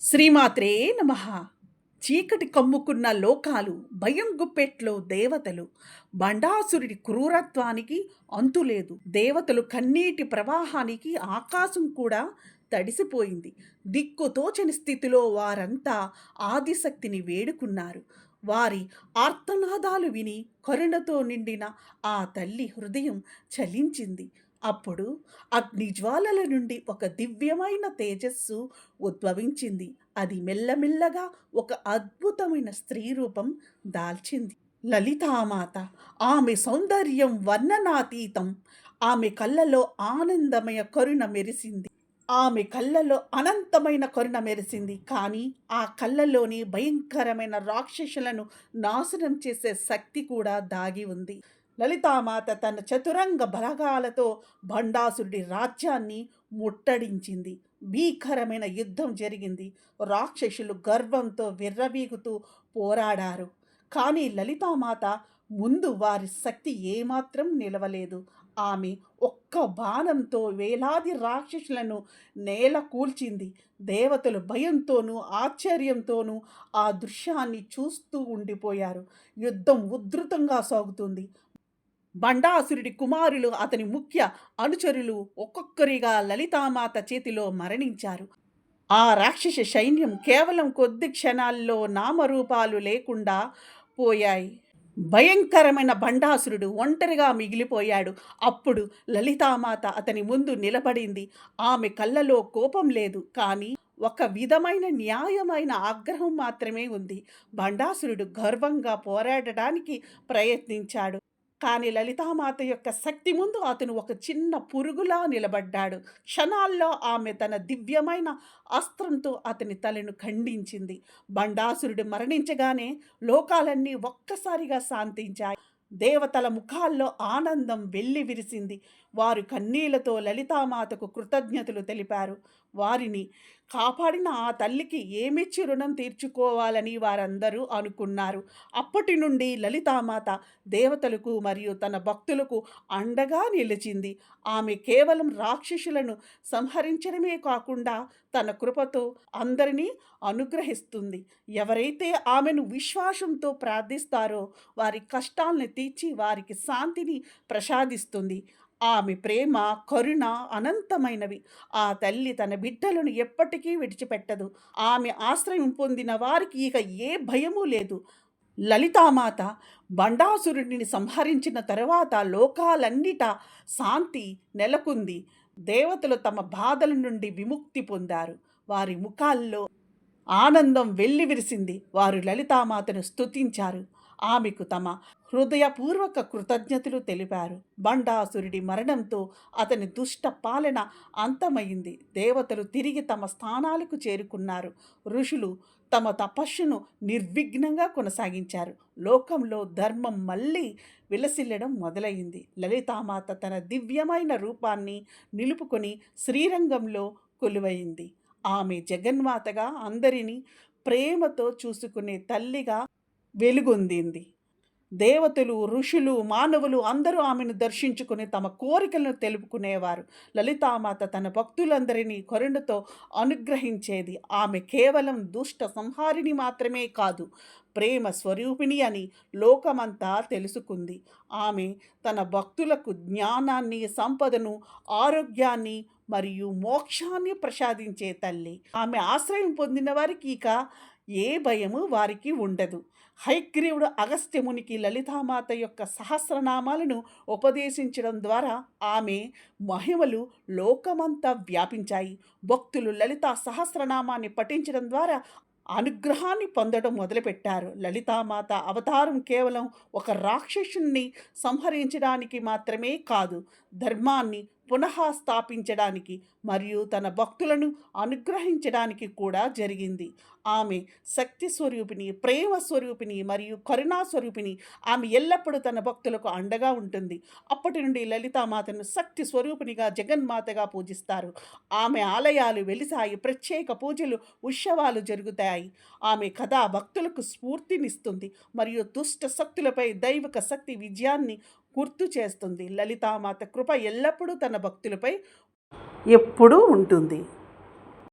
శ్రీమాత్రే నమ. చీకటి కమ్ముకున్న లోకాలు భయం గుప్పెట్లో దేవతలు. బండాసురుడి క్రూరత్వానికి అంతులేదు దేవతలు కన్నీటి ప్రవాహానికి ఆకాశం కూడా తడిసిపోయింది. దిక్కుతోచని స్థితిలో వారంతా ఆదిశక్తిని వేడుకున్నారు. వారి ఆర్తనాదాలు విని కరుణతో నిండిన ఆ తల్లి హృదయం చలించింది. అప్పుడు అగ్నిజ్వాలల నుండి ఒక దివ్యమైన తేజస్సు ఉద్భవించింది. అది మెల్లమెల్లగా ఒక అద్భుతమైన స్త్రీ రూపం దాల్చింది. లలితామాత ఆమె సౌందర్యం వర్ణనాతీతం. ఆమె కళ్ళలో ఆనందమయ కరుణ మెరిసింది. ఆమె కళ్ళలో అనంతమైన కరుణ మెరిసింది. కానీ ఆ కళ్ళలోని భయంకరమైన రాక్షసులను నాశనం చేసే శక్తి కూడా దాగి ఉంది. లలితామాత తన చతురంగ బలగాలతో భండాసురుడి రాజ్యాన్ని ముట్టడించింది. భీకరమైన యుద్ధం జరిగింది. రాక్షసులు గర్వంతో విర్రవీగుతూ పోరాడారు. కానీ లలితామాత ముందు వారి శక్తి ఏమాత్రం నిలవలేదు. ఆమె ఒక్క బాణంతో వేలాది రాక్షసులను నేల కూల్చింది. దేవతలు భయంతోనూ ఆశ్చర్యంతోనూ ఆ దృశ్యాన్ని చూస్తూ ఉండిపోయారు. యుద్ధం ఉధృతంగా సాగుతుంది. బండాసురుడి కుమారులు అతని ముఖ్య అనుచరులు ఒక్కొక్కరిగా లలితామాత చేతిలో మరణించారు. ఆ రాక్షస సైన్యం కేవలం కొద్ది క్షణాల్లో నామరూపాలు లేకుండా పోయాయి. భయంకరమైన బండాసురుడు ఒంటరిగా మిగిలిపోయాడు. అప్పుడు లలితామాత అతని ముందు నిలబడింది. ఆమె కళ్ళలో కోపం లేదు కానీ ఒక విధమైన న్యాయమైన ఆగ్రహం మాత్రమే ఉంది. బండాసురుడు గర్వంగా పోరాడటానికి ప్రయత్నించాడు. కానీ లలితామాత యొక్క శక్తి ముందు అతను ఒక చిన్న పురుగులా నిలబడ్డాడు. క్షణాల్లో ఆమె తన దివ్యమైన అస్త్రంతో అతని తలను ఖండించింది. బండాసురుడు మరణించగానే లోకాలన్నీ ఒక్కసారిగా శాంతించాయి. దేవతల ముఖాల్లో ఆనందం వెళ్ళి విరిసింది. వారు కన్నీళ్ళతో లలితామాతకు కృతజ్ఞతలు తెలిపారు. వారిని కాపాడిన ఆ తల్లికి ఏమిచ్చి రుణం తీర్చుకోవాలని వారందరూ అనుకున్నారు. అప్పటి నుండి లలితామాత దేవతలకు మరియు తన భక్తులకు అండగా నిలిచింది. ఆమె కేవలం రాక్షసులను సంహరించడమే కాకుండా తన కృపతో అందరినీ అనుగ్రహిస్తుంది. ఎవరైతే ఆమెను విశ్వాసంతో ప్రార్థిస్తారో వారి కష్టాలను తీర్చి వారికి శాంతిని ప్రసాదిస్తుంది. ఆమె ప్రేమ కరుణ అనంతమైనవి. ఆ తల్లి తన బిడ్డలను ఎప్పటికీ విడిచిపెట్టదు. ఆమె ఆశ్రయం పొందిన వారికి ఇక ఏ భయమూ లేదు. లలితామాత బండాసురుడిని సంహరించిన తరువాత లోకాలన్నిట శాంతి నెలకొంది. దేవతలు తమ బాధల నుండి విముక్తి పొందారు. వారి ముఖాల్లో ఆనందం వెల్లివిరిసింది. వారు లలితామాతను స్తుతించారు. ఆమెకు తమ హృదయపూర్వక కృతజ్ఞతలు తెలిపారు. బండాసురుడి మరణంతో అతని దుష్ట పాలన అంతమైంది. దేవతలు తిరిగి తమ స్థానాలకు చేరుకున్నారు. ఋషులు తమ తపస్సును నిర్విఘ్నంగా కొనసాగించారు. లోకంలో ధర్మం మళ్ళీ విలసిల్లడం మొదలైంది. లలితామాత తన దివ్యమైన రూపాన్ని నిలుపుకొని శ్రీరంగంలో కొలువైంది. ఆమె జగన్మాతగా అందరినీ ప్రేమతో చూసుకునే తల్లిగా వెలుగొందింది. దేవతలు ఋషులు మానవులు అందరూ ఆమెను దర్శించుకుని తమ కోరికలను తెలుపుకునేవారు. లలితామాత తన భక్తులందరినీ కరుణతో అనుగ్రహించేది ఆమె కేవలం దుష్ట సంహారిణి మాత్రమే కాదు ప్రేమ స్వరూపిణి అని లోకమంతా తెలుసుకుంది. ఆమె తన భక్తులకు జ్ఞానాన్ని సంపదను ఆరోగ్యాన్ని మరియు మోక్షాన్ని ప్రసాదించే తల్లి. ఆమె ఆశ్రయం పొందిన వారికి ఇక ఏ భయము వారికి ఉండదు. హైగ్రీవుడు అగస్త్యమునికి లలితామాత యొక్క సహస్రనామాలను ఉపదేశించడం ద్వారా ఆమె మహిమలు లోకమంతా వ్యాపించాయి. భక్తులు లలితా సహస్రనామాన్ని పఠించడం ద్వారా అనుగ్రహాన్ని పొందడం మొదలుపెట్టారు. లలితామాత అవతారం కేవలం ఒక రాక్షసుని సంహరించడానికి మాత్రమే కాదు ధర్మాన్ని పునః స్థాపించడానికి మరియు తన భక్తులను అనుగ్రహించడానికి కూడా జరిగింది. ఆమె శక్తి స్వరూపిణి ప్రేమ స్వరూపిణి మరియు కరుణా స్వరూపిణి ఆమె ఎల్లప్పుడూ తన భక్తులకు అండగా ఉంటుంది. అప్పటి నుండి లలితామాతను శక్తి స్వరూపిణిగా జగన్మాతగా పూజిస్తారు. ఆమె ఆలయాలు వెలిసాయి ప్రత్యేక పూజలు ఉత్సవాలు జరుగుతాయి. ఆమె కథ భక్తులకు స్ఫూర్తినిస్తుంది మరియు దుష్ట శక్తులపై దైవిక శక్తి విజయాన్ని గుర్తు చేస్తుంది. లలితామాత కృప ఎల్లప్పుడూ తన భక్తులపై ఎప్పుడూ ఉంటుంది.